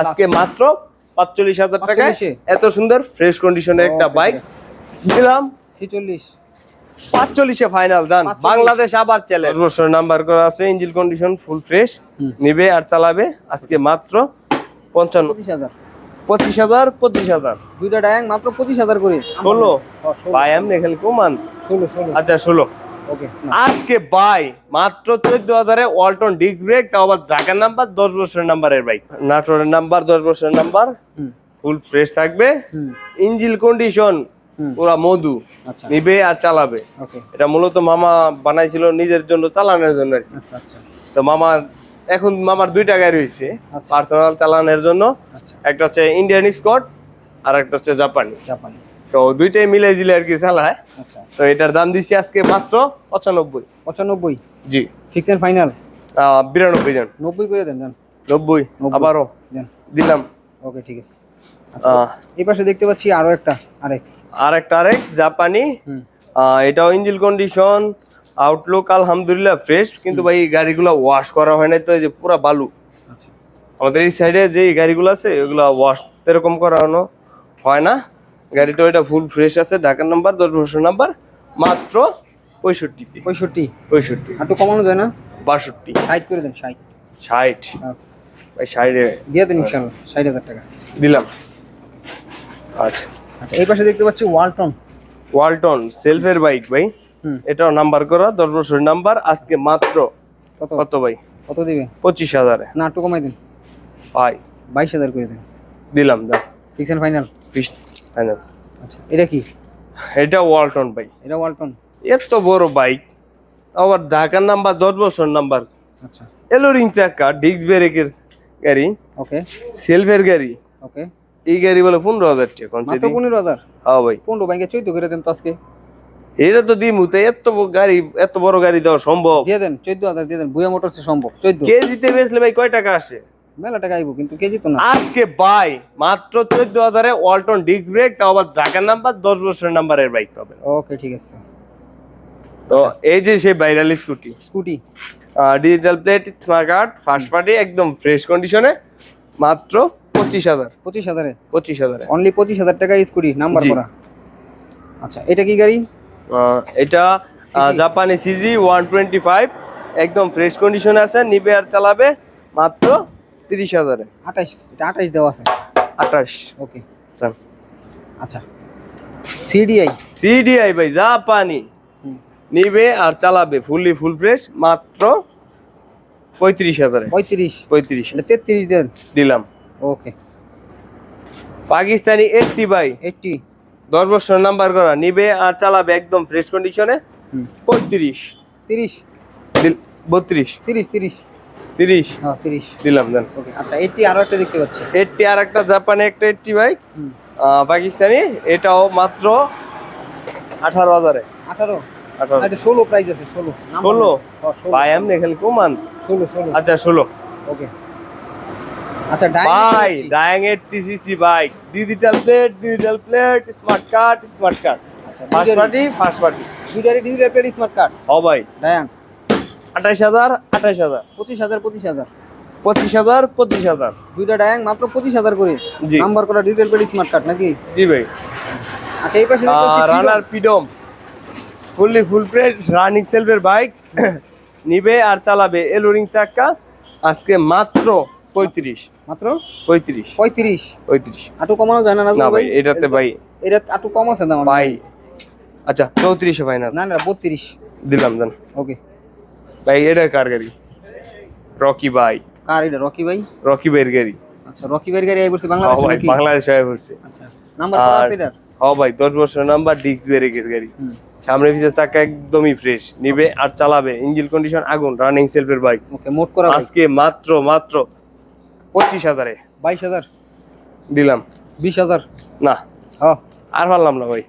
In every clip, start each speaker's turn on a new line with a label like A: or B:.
A: আজকে মাত্র পাঁচচল্লিশ হাজার টাকায়
B: 45 এ?
A: এত সুন্দর ফ্রেশ কন্ডিশনের একটা বাইক
B: ঠিক
A: দিলাম
B: ছিচল্লিশ।
A: পাঁচচল্লিশে ফাইনাল ডান
B: 45
A: বাংলাদেশ আবার চ্যালেঞ্জ বছর নাম্বার করা আছে ইঞ্জিন কন্ডিশন ফুল ফ্রেশ নিবে আর চালাবে আজকে মাত্র পঞ্চান্ন।
B: পঁচিশ হাজার।
A: পঁচিশ হাজার পঁচিশ হাজার।
B: দুইটা ডায়াং মাত্র পঁচিশ হাজার করে।
A: ষোলো। ভাই আমি কমান।
B: ষোলো ষোলো।
A: আচ্ছা ষোলো। আজকে বাই মাত্র চোদ্দ হাজারে ওয়ালটন ডিস্ক ব্রেক তাও আবার ঢাকার নাম্বার দশ বছরের নাম্বারের বাইক নাটোরের নাম্বার দশ বছরের নাম্বার ফুল ফ্রেশ থাকবে। ইঞ্জিল কন্ডিশন পুরা মধু।
B: আচ্ছা।
A: নিবে আর চালাবে। এটা মূলত মামা বানাইছিল নিজের জন্য চালানোর জন্য।
B: আচ্ছা আচ্ছা।
A: তো মামা এখন মামার দুইটা গাড়ি রয়েছে। পার্সোনাল চালানোর জন্য। একটা হচ্ছে ইন্ডিয়ান স্কট আর একটা হচ্ছে জাপানি
B: জাপানি
A: তো দুইটাই মিলে জিলে আর কি চালায়
B: আচ্ছা।
A: তো এটার দাম দিচ্ছি আজকে মাত্র পঁচানব্বই।
B: পঁচানব্বই?
A: জি।
B: ফিক্স এন্ড ফাইনাল
A: বিরানব্বই জন।
B: নব্বই করে দেন যান
A: নব্বই। আবারও দিলাম।
B: ওকে ঠিক আছে। আচ্ছা এই পাশে দেখতে পাচ্ছি আরও একটা আর এক্স
A: আর একটা আর এক্স জাপানি এটাও ইঞ্জিল কন্ডিশন আউটলুক আলহামদুলিল্লাহ ফ্রেশ কিন্তু ভাই এই গাড়িগুলো ওয়াশ করা হয় না তো এই যে পুরা বালু।
B: আচ্ছা।
A: আমাদের এই সাইডে যে গাড়িগুলো আছে এগুলো ওয়াশ এরকম করানো হয় না। গাড়িটা ওইটা ফুল ফ্রেশ আছে ঢাকার নাম্বার দশ বছর নাম্বার মাত্র
B: পঁয়ষট্টি
A: পঁয়ষট্টি?
B: পঁয়ষট্টি। একটু কমানো যায় না?
A: বাষট্টি।
B: ষাট করে দেন ষাট।
A: ষাট।
B: হ্যাঁ।
A: ভাই ষাটে
B: দিয়ে দেন ইনশাল্লাহ ষাট হাজার টাকা।
A: দিলাম। আচ্ছা।
B: আচ্ছা এই পাশে দেখতে পাচ্ছি ওয়ালটন
A: ওয়ালটন সেলফের বাইক ভাই। এটাও নাম্বার করা দশ বছরের নাম্বার আজকে মাত্র
B: কত?
A: কত ভাই?
B: কত দিবে?
A: পঁচিশ হাজারে।
B: না একটু কমাই দিন।
A: ভাই।
B: বাইশ হাজার করে দেন।
A: দিলাম দা
B: ফিক্স ফাইনাল
A: বিশ ফাইনাল
B: আচ্ছা এটা কি?
A: এটা ওয়ালটন ভাই।
B: এটা ওয়ালটন?
A: এত বড় বাইক। আবার ঢাকার নাম্বার দশ বছর নাম্বার।
B: আচ্ছা।
A: এলোরিং চাকা ডিস্ক ব্রেকের গাড়ি।
B: ওকে।
A: সেলফের গাড়ি।
B: ওকে।
A: এই গাড়ি বলে পনেরো হাজার টাকা কোন
B: মাত্র পনেরো হাজার?
A: হ্যাঁ ভাই।
B: পনেরো ব্যাংকে করে দেন তো আজকে।
A: এটা তো দিমু এত গাড়ি এত বড় গাড়ি দেওয়া সম্ভব?
B: দিয়ে দেন চোদ্দ হাজার দিয়ে দেন মোটরসে সম্ভব চোদ্দ
A: কেজিতে বেচলে ভাই কয় টাকা আসে?
B: মেলা টাকা আইবো কিন্তু কেজি তো না।
A: আজকে বাই মাত্র চোদ্দ হাজারে ওয়ালটন ডিস্ক ব্রেক তাও আবার ঢাকার নাম্বার দশ বছরের নাম্বারের বাইক পাবেন।
B: ওকে ঠিক আছে।
A: তো এই যে সেই viral scooty
B: scooty
A: digital plate smart card first party একদম ফ্রেশ কন্ডিশনে মাত্র
B: অনলি টাকা স্কুটি নাম্বার করা। আচ্ছা এটা কি গাড়ি?
A: এটা জাপানি সিজি ওয়ান টোয়েন্টি ফাইভ একদম ফ্রেশ কন্ডিশনে আছে নিবে আর চালাবে মাত্র তিরিশ হাজারে।
B: আঠাশ এটা আঠাশ দেওয়া আছে।
A: আঠাশ।
B: ওকে। আচ্ছা। সিডিআই।
A: সিডিআই ভাই জাপানি নিবে আর চালাবে ফুললি ফুল ফ্রেশ মাত্র পঁয়ত্রিশ হাজারে।
B: পঁয়ত্রিশ।
A: পঁয়ত্রিশ।
B: তেত্রিশ দেন।
A: দিলাম।
B: Okay.
A: Pakistani eighty by
B: eighty
A: দশ বছর নাম্বার করা নিবে আর চালাবে একদম ফ্রেশ কন্ডিশনে পঁয়ত্রিশ।
B: তিরিশ।
A: দিল বত্রিশ।
B: তিরিশ তিরিশ।
A: তিরিশ?
B: হ্যাঁ তিরিশ।
A: দিলাম দেন।
B: ওকে আচ্ছা এইটটি আরও একটা দেখতে পাচ্ছি।
A: এইটটি আর একটা জাপানি একটা এইটটি বাইক পাকিস্তানি। এটাও মাত্র আঠারো হাজারে।
B: আঠারো?
A: আঠারো।
B: এটা ষোলো প্রাইস আছে ষোলো। নাম্বার
A: ষোলো?
B: না। হ্যাঁ, ষোলো।
A: ভাই এমনি খেল কমান
B: ষোলো ষোলো।
A: আচ্ছা ষোলো।
B: ওকে। আচ্ছা
A: ভাই Dayang eighty CC bike digital plate digital plate smart card smart card
B: আচ্ছা
A: ফার্স্ট পার্টি ফার্স্ট পার্টি
B: দুইটারই ডিজিটাল প্লেট স্মার্ট কার্ড
A: হ ভাই।
B: ডায়াং
A: আঠাশ হাজার হাজার।
B: পঁচিশ হাজার পঁচিশ হাজার।
A: পঁচিশ হাজার পঁচিশ হাজার।
B: দুইটা ডায়াং মাত্র পঁচিশ হাজার করে।
A: জি।
B: নাম্বার করা স্মার্ট কার্ড নাকি?
A: জি ভাই।
B: আচ্ছা এই পাশে
A: রানার পিডম ফুললি ফুল প্লেট রানিং সেলফের বাইক নিবে আর চালাবে এলোরিং চাক্কা আজকে মাত্র পঁয়ত্রিশ।
B: মাত্র
A: পঁয়ত্রিশ।
B: পঁয়ত্রিশ।
A: পঁয়ত্রিশ।
B: আটু কমানো যায় না
A: না ভাই? এটাতে ভাই।
B: এটা আটু কম আছে দাম
A: ভাই। আচ্ছা চৌত্রিশে ফাইনাল
B: না না বত্রিশ।
A: দিলাম দেন।
B: ওকে।
A: ভাই এটা কার গাড়ি? রকি ভাই।
B: কার এটা? রকি ভাই?
A: রকি ভাইয়ের গাড়ি।
B: আচ্ছা রকি ভাইয়ের গাড়ি আই বলছে
A: হ
B: বাংলাদেশ নাকি?
A: বাংলাদেশ হয়ে পড়ছে
B: আচ্ছা নাম্বার
A: আর-
B: আছে এটার?
A: হ ভাই দশ বছর নাম্বার ডিক্স ব্রেকের গাড়ি। সামনে পিছের চাকা একদমই ফ্রেশ নিবে আর চালাবে। ইঞ্জিন কন্ডিশন আগুন রানিং সেলফের বাইক
B: ওকে মোট করা
A: আজকে মাত্র মাত্র পঁচিশ হাজারে।
B: বাইশ হাজার?
A: দিলাম।
B: বিশ হাজার?
A: না।
B: হ্যাঁ।
A: আর পারলাম না ভাই।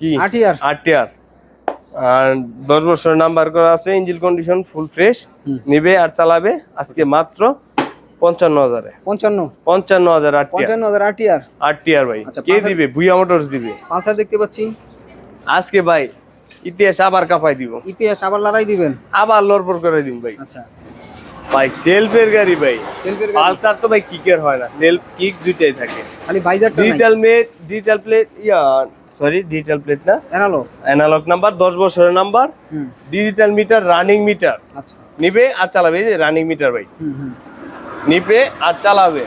A: কি?
B: আট ইয়ার।
A: আট টিয়ার আর দশ বছর নাম্বার করা আছে ইঞ্জিন কন্ডিশন ফুল ফ্রেশ। নিবে আর চালাবে আজকে মাত্র পঞ্চান্ন হাজারে।
B: পঞ্চান্ন?
A: পঞ্চান্ন হাজার আট টিয়ার
B: পঞ্চান্ন হাজার আট ইয়ার
A: আট টিয়ার ভাই।
B: আচ্ছা,
A: কে দিবে? ভুইয়া মোটরস দিবে।
B: পালসার দেখতে পাচ্ছি।
A: আজকে ভাই ইতিহাস আবার কাপাই দিব।
B: ইতিহাস আবার লড়াই দিবেন?
A: আবার লড়পড় করে দিব ভাই।
B: আচ্ছা।
A: ভাই সেলফের গাড়ি ভাই।
B: সেলফের
A: পালসার তো ভাই কিকের হয় না। সেলফ কিক দুইটাই থাকে।
B: খালি বাইজারটা নাই?
A: ডিজিটাল মেট digital plate yeah sorry digital plate না?
B: এনালো
A: অ্যানালগ নাম্বার দশ বছরের নাম্বার
B: হুম।
A: ডিজিটাল মিটার রানিং মিটার
B: আচ্ছা।
A: নিবে আর চালাবে এই যে রানিং মিটার ভাই। নিবে আর চালাবে।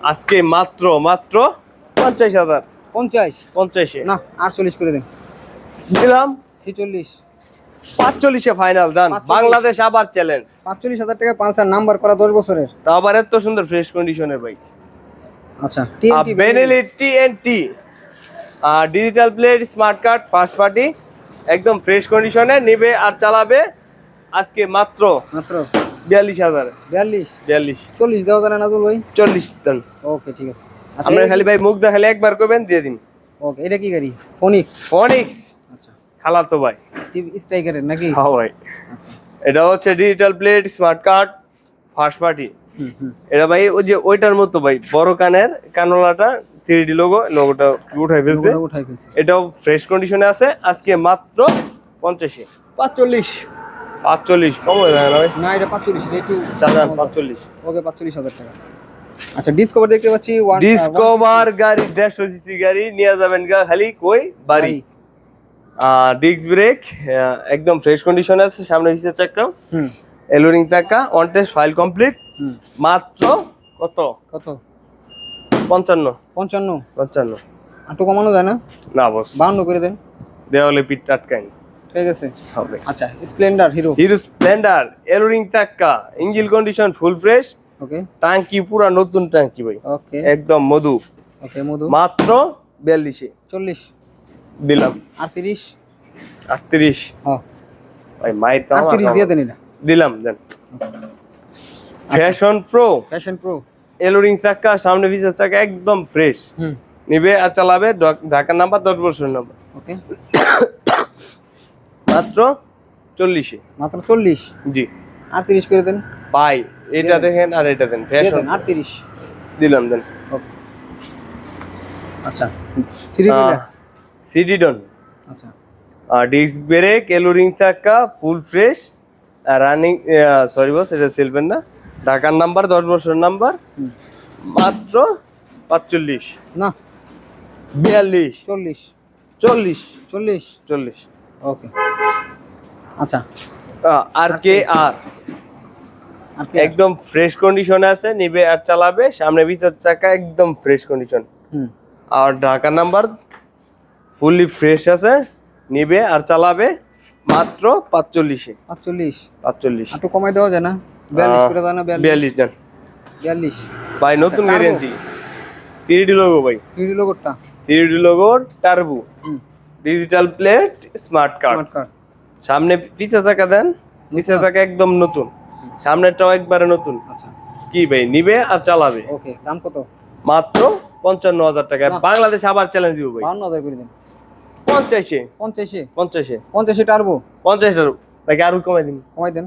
A: আজকে মাত্র মাত্র পঞ্চাশ হাজার।
B: পঞ্চাশ।
A: পঞ্চাশে।
B: না আটচল্লিশ করে দেন।
A: দিলাম।
B: ছিচল্লিশ।
A: পাঁচচল্লিশে ফাইনাল দান বাংলাদেশ আবার চ্যালেঞ্জ
B: পাঁচচল্লিশ হাজার টাকা পালসার নাম্বার করা দশ বছরের।
A: তা আবার এত সুন্দর ফ্রেশ কন্ডিশনের বাইক
B: আচ্ছা
A: Benelli T N T digital plate smart card first party একদম ফ্রেশ কন্ডিশনে নিবে আর চালাবে আজকে মাত্র
B: মাত্র?
A: বিয়াল্লিশ হাজার।
B: বিয়াল্লিশ?
A: বিয়াল্লিশ।
B: চল্লিশ দেওয়া যায় না নাজুল ভাই?
A: চল্লিশ দান।
B: ওকে ঠিক আছে। আচ্ছা
A: আমরা খালি ভাই মুখ দেখালে একবার করবেন দিয়ে দিন।
B: ওকে এটা কি গাড়ি? ফোনিক্স
A: ফনিক্স
B: আচ্ছা।
A: খালা তো ভাই।
B: স্ট্রাইকারের নাকি?
A: হ্যাঁ ভাই।
B: আচ্ছা।
A: এটা হচ্ছে digital plate smart card first party এটা ভাই ওই যে ওইটার মতো ভাই বড় কানের কানোলাটা থ্রি ডি লোগো লোগোটা উঠাই ফেলছে। এটাও ফ্রেশ কন্ডিশনে আছে। আজকে মাত্র পঞ্চাশে।
B: পাঁচচল্লিশ।
A: পাঁচচল্লিশ। কম হয়ে যায় না ভাই?
B: না এটা পাঁচচল্লিশ এটা একটু
A: চালান পাঁচচল্লিশ।
B: ওকে পাঁচচল্লিশ হাজার টাকা। আচ্ছা ডিসকভার দেখতে পাচ্ছি
A: ডিসকভার গাড়ি দেড়শো সিসি গাড়ি নিয়ে যাবেন গা খালি কই? বাড়ি। ডিস্ক ব্রেক একদম ফ্রেশ কন্ডিশনে আছে সামনে পিছের চাক্কা
B: হুম।
A: এলোরিং চাক্কা অন টেস্ট ফাইল কমপ্লিট মাত্র কত?
B: কত?
A: পঞ্চান্ন।
B: পঞ্চান্ন।
A: পঞ্চান্ন।
B: আটু কমানো যায় না?
A: না বস
B: বাহান্ন করে দেন।
A: দেওয়ালে পিঠ টাটকাই
B: ঠিক আছে।
A: হবে।
B: আচ্ছা Splendor Hero.
A: Hero Splendor alloy ring চাক্কা engine condition full fresh.
B: Okay.
A: টাঙ্কি পুরা নতুন টাঙ্কি ভাই।
B: ওকে।
A: একদম মধু।
B: ওকে মধু।
A: মাত্র বিয়াল্লিশে।
B: চল্লিশ।
A: দিলাম।
B: আটত্রিশ।
A: আটত্রিশ।
B: হ্যাঁ
A: ভাই মাইর তো আমার
B: আটত্রিশ দিয়ে দেন এটা।
A: দিলাম দেন। Fashion pro.
B: Fashion pro.
A: Alloy ring চাক্কা সামনে পিছের চাকা একদম ফ্রেশ নিবে আর চালাবে ঢাকার নাম্বার দশ বছর নাম্বার
B: ওকে
A: মাত্র চল্লিশে।
B: মাত্র চল্লিশ?
A: জি।
B: আটত্রিশ করে দেন।
A: ভাই এটা দেখেন আর এটা দেন ফ্যাশন
B: দেন আটত্রিশ।
A: দিলাম দেন।
B: আচ্ছা। সিডি
A: সিডি ডন
B: আচ্ছা।
A: আর ডিস্ক ব্রেক এলোরিং চাক্কা full fresh running sorry boss এটা সেলফেন না। ঢাকার নাম্বার দশ বছর নাম্বার মাত্র পাঁচচল্লিশ।
B: না।
A: বিয়াল্লিশ।
B: চল্লিশ।
A: চল্লিশ।
B: চল্লিশ।
A: চল্লিশ।
B: ওকে। আচ্ছা।
A: আর কে আর?
B: আর
A: একদম ফ্রেশ কন্ডিশনে আছে নিবে আর চালাবে সামনে পিছের চাকা একদম ফ্রেশ কন্ডিশন আর ঢাকা নাম্বার ফুললি ফ্রেশ আছে নিবে আর চালাবে মাত্র পাঁচচল্লিশে।
B: পাঁচচল্লিশ।
A: পাঁচচল্লিশ।
B: একটু কমাই দেওয়া যায় না? বিয়াল্লিশ করে দেয় না বিয়াল্লিশ
A: বিয়াল্লিশ। জন ভাই নতুন লোগো ভাই। লোগোর turbo digital plate smart card
B: smart card
A: সামনে পিছে চাকা দেন। পিছে চাকা একদম নতুন। সামনেরটাও একবারে নতুন।
B: আচ্ছা।
A: কি ভাই নিবে আর চালাবে?
B: ওকে দাম কত?
A: মাত্র পঞ্চান্ন হাজার টাকা। বাংলাদেশ আবার চ্যালেঞ্জ দিব ভাই।
B: বাউন্ন হাজার করে দেন।
A: পঞ্চাশে।
B: পঞ্চাশে?
A: পঞ্চাশে।
B: পঞ্চাশে টারবো
A: পঞ্চাশটার ভাই আরও কমে দিন।
B: কমাই দেন।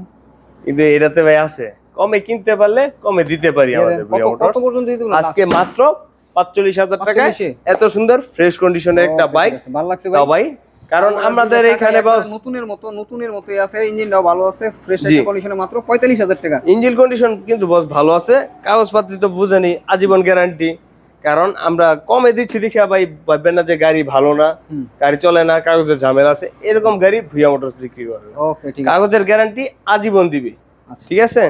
A: কিন্তু এটাতে ভাই আছে কমে কিনতে পারলে কমে দিতে পারি আমাদের? আজকে মাত্র পাঁচচল্লিশ হাজার টাকায়
B: 45 এ?
A: এত সুন্দর ফ্রেশ কন্ডিশনের একটা বাইক
B: ভালো লাগছে ভাই।
A: কারণ আমাদের এখানে
B: নতুনের মতো নতুনের মতোই আছে ইঞ্জিনটাও ভালো আছে ফ্রেশ কন্ডিশনে মাত্র পঁয়তাল্লিশ হাজার টাকা।
A: ইঞ্জিন কন্ডিশন কিন্তু বস ভালো আছে কাগজপত্র তো বুঝেনি আজীবন গ্যারান্টি কারণ আমরা কমে দিচ্ছি দেখে ভাই ভাববেন না যে গাড়ি ভালো না গাড়ি চলে না কাগজের ঝামেলা আছে এরকম গাড়ি ভুয়া মোটরস বিক্রি করে।
B: ওকে ঠিক আছে।
A: কাগজের গ্যারান্টি আজীবন দিবে। ঠিক আছে?